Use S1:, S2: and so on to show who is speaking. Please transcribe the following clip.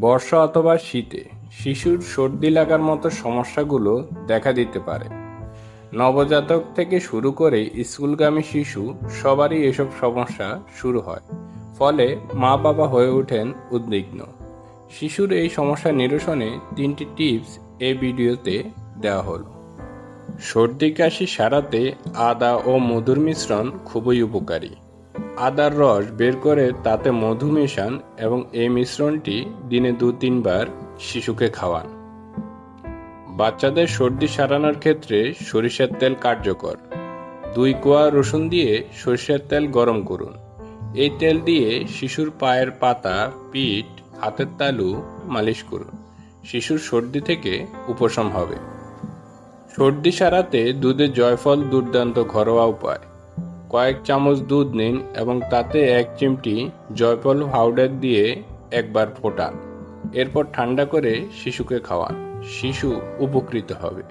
S1: বর্ষা অথবা শীতে শিশুর সর্দি লাগার মতো সমস্যাগুলো দেখা দিতে পারে। নবজাতক থেকে শুরু করে স্কুলগামী শিশু সবারই এসব সমস্যা শুরু হয়, ফলে মা বাবা হয়ে ওঠেন উদ্বিগ্ন। শিশুর এই সমস্যা নিরসনে তিনটি টিপস এই ভিডিওতে দেওয়া হলো। সর্দি কাশি সারাতে আদা ও মধুর মিশ্রণ খুবই উপকারী। আদার রস বের করে তাতে মধু মেশান এবং এই মিশ্রণটি দিনে দু তিনবার শিশুকে খাওয়ান। বাচ্চাদের সর্দি সারানোর ক্ষেত্রে সরিষার তেল কার্যকর। দুই কোয়া রসুন দিয়ে সরিষার তেল গরম করুন। এই তেল দিয়ে শিশুর পায়ের পাতা, পিঠ, হাতের তালু মালিশ করুন। শিশুর সর্দি থেকে উপশম হবে। সর্দি সারাতে দুধে জয়ফল দুর্দান্ত ঘরোয়া উপায়। কয়েক চামচ দুধ নিন এবং তাতে এক চিমটি জয়পল পাউডার দিয়ে একবার ফোটান। এরপর ঠান্ডা করে শিশুকে খাওয়ান। শিশু উপকৃত হবে।